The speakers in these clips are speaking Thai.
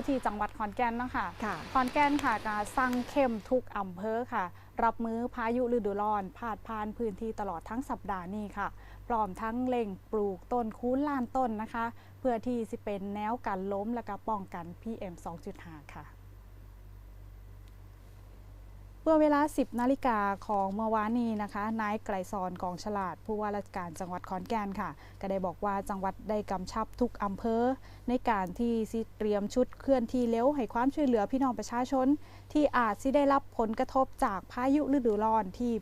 ยังอยู่ที่จังหวัดขอนแก่นเนาะค่ะค่ะ ขอนแก่นค่ะการสั่งเข้มทุกอำเภอค่ะ รับมือพายุฤดูร้อนพาดผ่านพื้นที่ตลอดทั้งสัปดาห์นี้ค่ะพร้อมทั้งเล็งปลูกต้นคูนล้านต้นนะคะ เพื่อที่สิเป็นแนวกันล้มและก็ป้องกัน PM 2.5 ค่ะ เมื่อเวลา 10 นาฬิกาของเมื่อวานนี้นะคะ นายไกรสอนกองฉลาด ผู้ว่าราชการจังหวัดขอนแก่นค่ะ ก็ได้บอกว่าจังหวัดได้กำชับทุกอำเภอ ในการที่สิเตรียมชุดเคลื่อนที่เร็วให้ความช่วยเหลือพี่น้องประชาชน ที่อาจสิได้รับผลกระทบจากพายุฤดูร้อนที่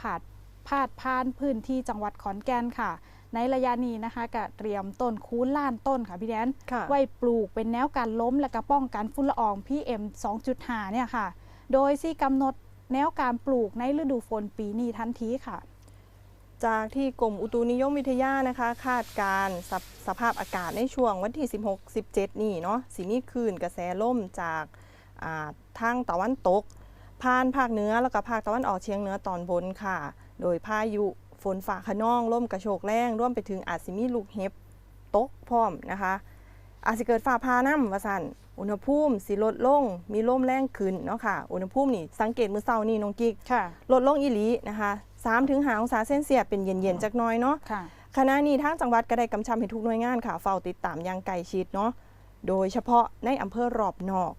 ผาดพาดผ่านพื้นที่จังหวัดขอนแก่นค่ะ ในระยะนี้นะคะก็เตรียมต้นคูนล้านต้นค่ะพี่แดนค่ะไว้ปลูกเป็นแนวการล้มและก็ป้องกันฝุ่นละออง PM 2.5เนี่ยค่ะ โดยที่กำหนดแนวการปลูกในฤดูฝนปีนี้ทันทีค่ะ จากที่กรมอุตุนิยมวิทยานะคะ คาดการสภสภาพอากาศในช่วงวันที่ 16 17 นี่เนาะสิมีคลื่นกระแสลมจากาทางตะวันตกผ่านภาคเหนือแล้วก็ภาคตะวันออกเฉียงเหนือตอนบนค่ะ โดยพายุฝนฟ้าขนองลมกระโชกแรงร่วมไปถึงอาจสิมีลูกเห็บตกพร้อมนะคะ อาจสิเกิดฟ้าผ่าน้ำว่าสั่นอุณหภูมิสิลดลง มีลมแรงขึ้นเนาะค่ะ อุณหภูมินี่สังเกตมื้อเช้านี่น้องกิ๊กค่ะลดลงอีหลีนะคะ3ถึง5องศาเซนเซียสเป็นเย็นๆจักหน้อยเนาะค่ะขณะนี้ทางจังหวัดก็ได้กำชับให้ทุกหน่วยงานค่ะเฝ้าติดตามอย่างใกล้ชิดเนาะ โดยเฉพาะในอำเภอรอบนอก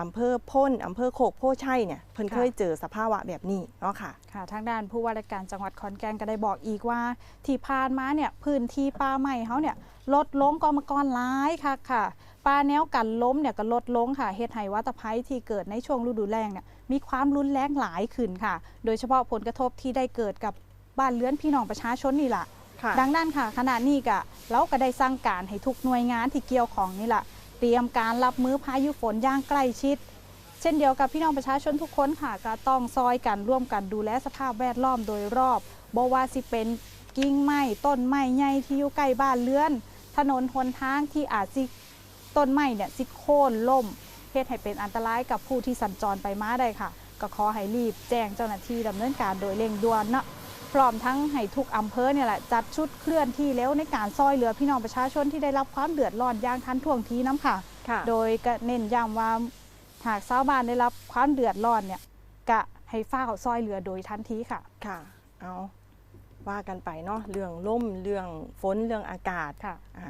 อำเภอพ้นอำเภอโคกโพชัยเนี่ยเพิ่นค่ะเคยเจอสภาวะแบบนี้เนาะค่ะค่ะ ทางด้านผู้ว่าราชการจังหวัดขอนแก่นก็ได้บอกอีกว่า ที่ผ่านมาเนี่ยพื้นที่ป่าใหม่เขาเนี่ยลดลงกองมากรหลายค่ะค่ะป่าแนวกันล้มเนี่ยก็ลดลงค่ะเฮ็ดให้วัตภัยที่เกิดในช่วงฤดูแล้งเนี่ยมีความรุนแรงหลายขึ้นค่ะ โดยเฉพาะผลกระทบที่ได้เกิดกับบ้านเรือนพี่น้องประชาชนนี่แหละค่ะดังนั้นค่ะขณะนี้ก็เราก็ได้สั่งการให้ทุกหน่วยงานที่เกี่ยวของนี่แหละเตรียมการรับมือพายุฝนอย่างใกล้ชิด เช่นเดียวกับพี่น้องประชาชนทุกคนค่ะก็ต้องซอยกันร่วมกันดูแลสภาพแวดล้อมโดยรอบบ่ว่าสิเป็นกิ่งไม้ต้นไม้ใหญ่ที่อยู่ใกล้บ้านเรือน ถนนหนทางที่อาจสิต้นไม้เนี่ยสิโค่นล่มเฮ็ดให้เป็นอันตรายกับผู้ที่สัญจรไปมาได้ค่ะ ก็ขอให้รีบแจ้งเจ้าหน้าที่ดำเนินการโดยเร่งด่วนนะ พร้อมทั้งให้ทุกอำเภอเนี่ยแหละจัดชุดเคลื่อนที่เร็วในการซอยเหลือพี่น้องประชาชนที่ได้รับความเดือดร้อนอย่างทันท่วงทีน้ำค่ะค่ะโดยก็เน้นย้ำว่าหากชาวบ้านได้รับความเดือดร้อนเนี่ยกะให้ฝ้าวซอยเหลือโดยทันทีค่ะ ค่ะ เอาว่ากันไปเนาะเรื่องลมเรื่องฝนเรื่องอากาศค่ะอ่า